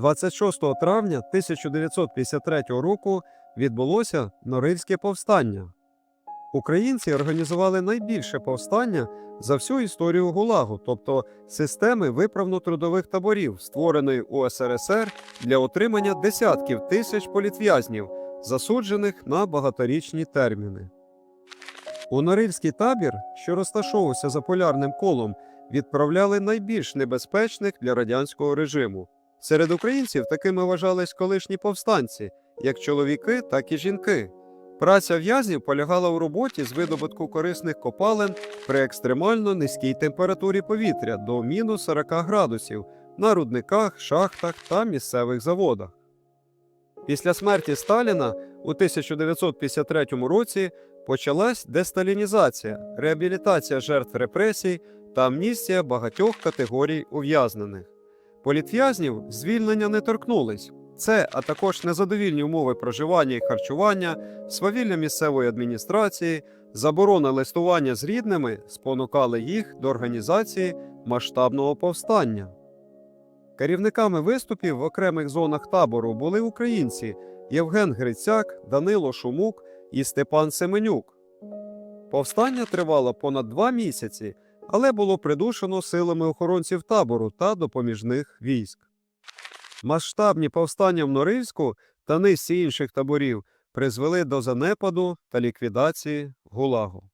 26 травня 1953 року відбулося Норильське повстання. Українці організували найбільше повстання за всю історію ГУЛАГу, тобто системи виправно-трудових таборів, створеної у СРСР для отримання десятків тисяч політв'язнів, засуджених на багаторічні терміни. У Норильський табір, що розташовувався за полярним колом, відправляли найбільш небезпечних для радянського режиму. Серед українців такими вважались колишні повстанці, як чоловіки, так і жінки. Праця в'язнів полягала у роботі з видобутку корисних копалин при екстремально низькій температурі повітря до мінус 40 градусів на рудниках, шахтах та місцевих заводах. Після смерті Сталіна у 1953 році почалась десталінізація, реабілітація жертв репресій та амністія багатьох категорій ув'язнених. Політв'язнів звільнення не торкнулись. Це, а також незадовільні умови проживання і харчування, свавілля місцевої адміністрації, заборона листування з рідними спонукали їх до організації масштабного повстання. Керівниками виступів в окремих зонах табору були українці Євген Грицяк, Данило Шумук і Степан Семенюк. Повстання тривало понад два місяці, але було придушено силами охоронців табору та допоміжних військ. Масштабні повстання в Норильську та низці інших таборів призвели до занепаду та ліквідації ГУЛАГу.